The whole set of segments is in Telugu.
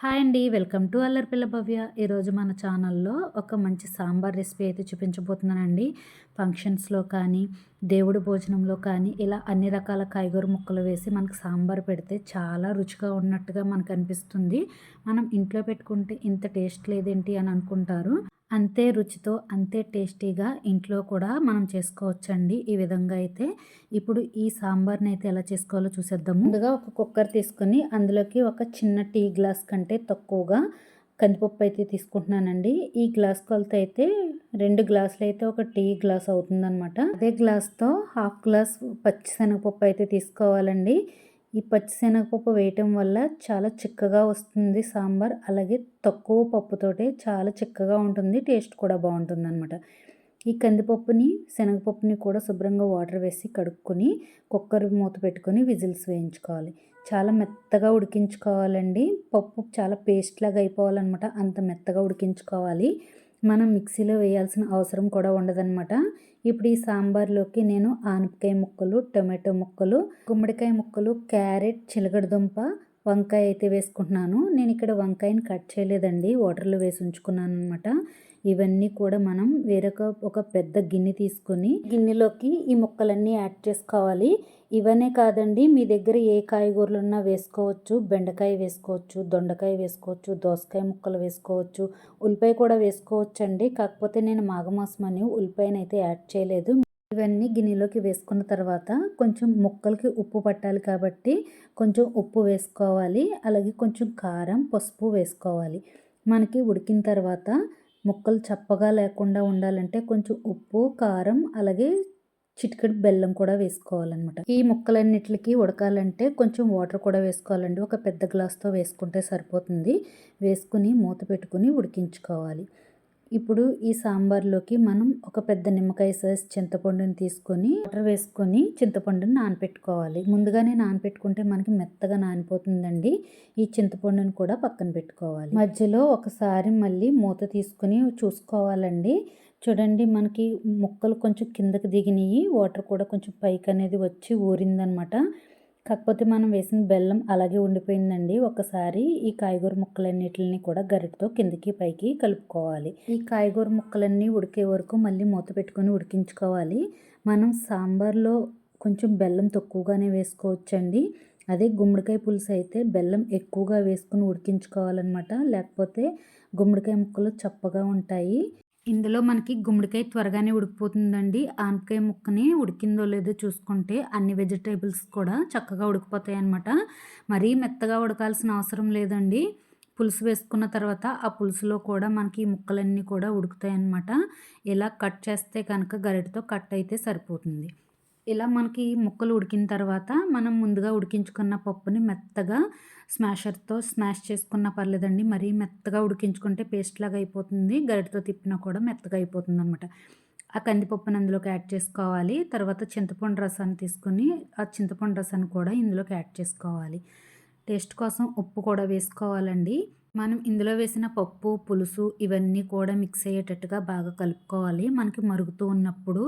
హాయ్ అండి. వెల్కమ్ టు అల్లరిపిల్ల భవ్య. ఈరోజు మన ఛానల్లో ఒక మంచి సాంబార్ రెసిపీ అయితే చూపించబోతున్నానండి. ఫంక్షన్స్లో కానీ దేవుడి భోజనంలో కానీ ఇలా అన్ని రకాల కాయగూర ముక్కలు వేసి మనకు సాంబార్ పెడితే చాలా రుచిగా ఉన్నట్టుగా మనకు అనిపిస్తుంది. మనం ఇంట్లో పెట్టుకుంటే ఇంత టేస్ట్ లేదేంటి అని అనుకుంటారు. అంతే రుచితో అంతే టేస్టీగా ఇంట్లో కూడా మనం చేసుకోవచ్చండి ఈ విధంగా అయితే. ఇప్పుడు ఈ సాంబార్ని అయితే ఎలా చేసుకోవాలో చూసేద్దాము. ముందుగా ఒక కుక్కర్ తీసుకొని అందులోకి ఒక చిన్న టీ గ్లాస్ కంటే తక్కువగా కందిపప్పు అయితే తీసుకుంటున్నానండి. ఈ గ్లాస్ కొలత అయితే రెండు గ్లాసులు అయితే ఒక టీ గ్లాస్ అవుతుందనమాట అదే గ్లాస్తో హాఫ్ గ్లాస్ పచ్చిశనగపప్పు అయితే తీసుకోవాలండి. ఈ పచ్చిశనగపప్పు వేయటం వల్ల చాలా చిక్కగా వస్తుంది సాంబార్ అలాగే తక్కువ పప్పుతోటే చాలా చిక్కగా ఉంటుంది టేస్ట్ కూడా బాగుంటుంది అనమాట ఈ కందిపప్పుని శనగపప్పుని కూడా శుభ్రంగా వాటర్ వేసి కడుక్కొని కుక్కర్ మూత పెట్టుకొని విజిల్స్ వేయించుకోవాలి. చాలా మెత్తగా ఉడికించుకోవాలండి. పప్పు చాలా పేస్ట్ లాగా అయిపోవాలన్నమాట. అంత మెత్తగా ఉడికించుకోవాలి. మనం మిక్సీలో వేయాల్సిన అవసరం కూడా ఉండదన్నమాట. ఇప్పుడు ఈ సాంబార్లోకి నేను ఆనపకాయ ముక్కలు టొమాటో ముక్కలు గుమ్మడికాయ ముక్కలు క్యారెట్ చిలకడదుంప వంకాయ అయితే వేసుకుంటున్నాను. నేను ఇక్కడ వంకాయని కట్ చేయలేదండి. వాటర్లో వేసి ఉంచుకున్నాను అనమాట ఇవన్నీ కూడా మనం వేరొక ఒక పెద్ద గిన్నె తీసుకొని గిన్నెలోకి ఈ ముక్కలన్నీ యాడ్ చేసుకోవాలి. ఇవనే కాదండి మీ దగ్గర ఏ కాయగూరలు ఉన్నా వేసుకోవచ్చు. బెండకాయ వేసుకోవచ్చు దొండకాయ వేసుకోవచ్చు దోసకాయ ముక్కలు వేసుకోవచ్చు ఉల్లిపాయ కూడా వేసుకోవచ్చు అండి కాకపోతే నేను మాఘమాసం అని ఉల్లిపాయనైతే అయితే యాడ్ చేయలేదు. ఇవన్నీ గిన్నెలోకి వేసుకున్న తర్వాత కొంచెం ముక్కలకి ఉప్పు పట్టాలి కాబట్టి కొంచెం ఉప్పు వేసుకోవాలి. అలాగే కొంచెం కారం పసుపు వేసుకోవాలి. మనకి ఉడికిన తర్వాత ముక్కలు చప్పగా లేకుండా ఉండాలంటే కొంచెం ఉప్పు కారం అలాగే చిటికెడు బెల్లం కూడా వేసుకోవాలన్నమాట. ఈ ముక్కలన్నిటికి ఉడకాలంటే కొంచెం వాటర్ కూడా వేసుకోవాలండి. ఒక పెద్ద గ్లాస్తో వేసుకుంటే సరిపోతుంది. వేసుకుని మూత పెట్టుకుని ఉడికించుకోవాలి. ఇప్పుడు ఈ సాంబార్లోకి మనం ఒక పెద్ద నిమ్మకాయ సైజ్ చింతపండుని తీసుకొని వాటర్ వేసుకొని చింతపండుని నానపెట్టుకోవాలి. ముందుగానే నానపెట్టుకుంటే మనకి మెత్తగా నానిపోతుందండి. ఈ చింతపండుని కూడా పక్కన పెట్టుకోవాలి. మధ్యలో ఒకసారి మళ్ళీ మూత తీసుకుని చూసుకోవాలండి. చూడండి మనకి ముక్కలు కొంచెం కిందకి దిగినాయి వాటర్ కూడా కొంచెం పైకి అనేది వచ్చి ఊరిందనమాట. కాకపోతే మనం వేసిన బెల్లం అలాగే ఉండిపోయిందండి. ఒకసారి ఈ కాయగూర ముక్కలన్నిటిని కూడా గరిటతో కిందకి పైకి కలుపుకోవాలి. ఈ కాయగూర ముక్కలన్నీ ఉడికే వరకు మళ్ళీ మూత పెట్టుకొని ఉడికించుకోవాలి. మనం సాంబార్లో కొంచెం బెల్లం తక్కువగానే వేసుకోవచ్చండి. అదే గుమ్మడికాయ పులుసు అయితే బెల్లం ఎక్కువగా వేసుకుని ఉడికించుకోవాలన్నమాట. లేకపోతే గుమ్మడికాయ ముక్కలు చప్పగా ఉంటాయి. ఇందులో మనకి గుమ్మడికాయ త్వరగానే ఉడికిపోతుందండి. ఆనపకాయ ముక్కని ఉడికిందో లేదో చూసుకుంటే అన్ని వెజిటేబుల్స్ కూడా చక్కగా ఉడికిపోతాయి అనమాట మరీ మెత్తగా ఉడకాల్సిన అవసరం లేదండి. పులుసు వేసుకున్న తర్వాత ఆ పులుసులో కూడా మనకి ఈ ముక్కలన్నీ కూడా ఉడుకుతాయి అన్నమాట ఇలా కట్ చేస్తే కనుక గరిటతో కట్ అయితే సరిపోతుంది. ఇలా మనకి ముక్కలు ఉడికిన తర్వాత మనం ముందుగా ఉడికించుకున్న పప్పుని మెత్తగా స్మాషర్తో స్మాష్ చేసుకున్న పర్లేదండి. మరీ మెత్తగా ఉడికించుకుంటే పేస్ట్ లాగా అయిపోతుంది. గరిటతో తిప్పినా కూడా మెత్తగా అయిపోతుంది అనమాట ఆ కందిపప్పుని అందులోకి యాడ్ చేసుకోవాలి. తర్వాత చింతపండు రసాన్ని తీసుకొని ఆ చింతపండు రసాన్ని కూడా ఇందులోకి యాడ్ చేసుకోవాలి. టేస్ట్ కోసం ఉప్పు కూడా వేసుకోవాలండి. మనం ఇందులో వేసిన పప్పు పులుసు ఇవన్నీ కూడా మిక్స్ అయ్యేటట్టుగా బాగా కలుపుకోవాలి. మనకి మరుగుతూ ఉన్నప్పుడు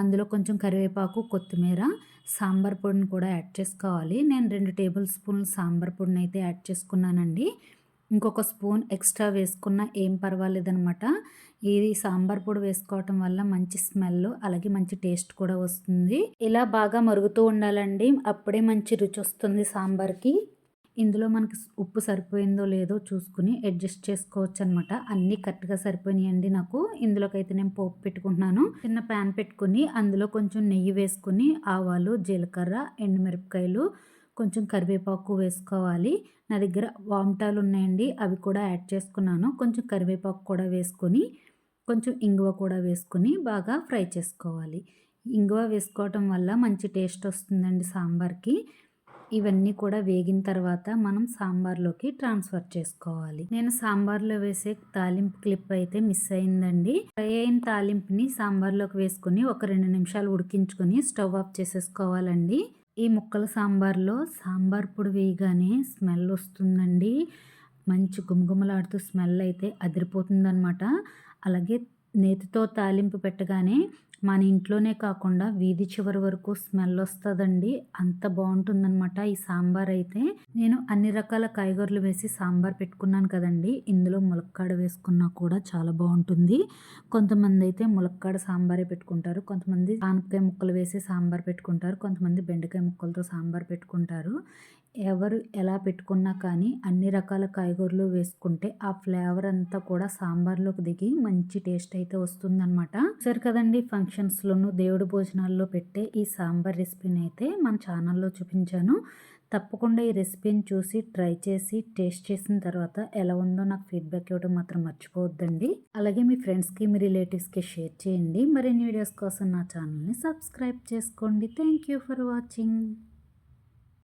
అందులో కొంచెం కరివేపాకు కొత్తిమీర సాంబార్ పొడిని కూడా యాడ్ చేసుకోవాలి. నేను రెండు టేబుల్ స్పూన్లు సాంబార్ పొడిని అయితే యాడ్ చేసుకున్నానండి. ఇంకొక స్పూన్ ఎక్స్ట్రా వేసుకున్న ఏం పర్వాలేదనమాట. ఇది సాంబార్ పొడి వేసుకోవటం వల్ల మంచి స్మెల్ అలాగే మంచి టేస్ట్ కూడా వస్తుంది. ఇలా బాగా మరుగుతూ ఉండాలండి. అప్పుడే మంచి రుచి వస్తుంది సాంబార్కి. ఇందులో మనకి ఉప్పు సరిపోయిందో లేదో చూసుకుని అడ్జస్ట్ చేసుకోవచ్చు అనమాట అన్నీ కరెక్ట్గా సరిపోయినాయండి నాకు. ఇందులోకి అయితే నేను పోపు పెట్టుకుంటున్నాను. చిన్న ప్యాన్ పెట్టుకుని అందులో కొంచెం నెయ్యి వేసుకుని ఆవాలు జీలకర్ర ఎండుమిరపకాయలు కొంచెం కరివేపాకు వేసుకోవాలి. నా దగ్గర వామటాలు ఉన్నాయండి. అవి కూడా యాడ్ చేసుకున్నాను. కొంచెం కరివేపాకు కూడా వేసుకొని కొంచెం ఇంగువ కూడా వేసుకొని బాగా ఫ్రై చేసుకోవాలి. ఇంగువ వేసుకోవటం వల్ల మంచి టేస్ట్ వస్తుందండి సాంబార్కి. ఇవన్నీ కూడా వేగిన తర్వాత మనం సాంబార్లోకి ట్రాన్స్ఫర్ చేసుకోవాలి. నేను సాంబార్లో వేసే తాలింపు క్లిప్ అయితే మిస్ అయిందండి. ఫ్రై అయిన తాలింపుని సాంబార్లోకి వేసుకుని ఒక రెండు నిమిషాలు ఉడికించుకొని స్టవ్ ఆఫ్ చేసేసుకోవాలండి. ఈ ముక్కల సాంబార్లో సాంబార్ పొడి వేయగానే స్మెల్ వస్తుందండి. మంచి గుమగుమలాడుతూ స్మెల్ అయితే అదిరిపోతుందనమాట అలాగే నేతితో తాలింపు పెట్టగానే మన ఇంట్లోనే కాకుండా వీధి చివరి వరకు స్మెల్ వస్తుందండి. అంత బాగుంటుందన్నమాట ఈ సాంబార్ అయితే. నేను అన్ని రకాల కాయగూరలు వేసి సాంబార్ పెట్టుకున్నాను కదండి. ఇందులో ములక్కాడ వేసుకున్నా కూడా చాలా బాగుంటుంది. కొంతమంది అయితే ములక్కాడ సాంబారే పెట్టుకుంటారు. కొంతమంది ఆనపకాయ ముక్కలు వేసి సాంబార్ పెట్టుకుంటారు. కొంతమంది బెండకాయ ముక్కలతో సాంబార్ పెట్టుకుంటారు. ఎవరు ఎలా పెట్టుకున్నా కానీ అన్ని రకాల కాయగూరలు వేసుకుంటే ఆ ఫ్లేవర్ అంతా కూడా సాంబార్లోకి దిగి మంచి టేస్ట్ అయితే వస్తుందన్నమాట. సరే కదండి ఫంక్షన్ ఫంక్షన్స్లోనూ దేవుడి భోజనాల్లో పెట్టే ఈ సాంబార్ రెసిపీని అయితే మన ఛానల్లో చూపించాను. తప్పకుండా ఈ రెసిపీని చూసి ట్రై చేసి టేస్ట్ చేసిన తర్వాత ఎలా ఉందో నాకు ఫీడ్బ్యాక్ ఇవ్వడం మాత్రం మర్చిపోవద్దండి. అలాగే మీ ఫ్రెండ్స్కి మీ రిలేటివ్స్కి షేర్ చేయండి. మరిన్ని వీడియోస్ కోసం నా ఛానల్ని సబ్స్క్రైబ్ చేసుకోండి. Thank you for watching.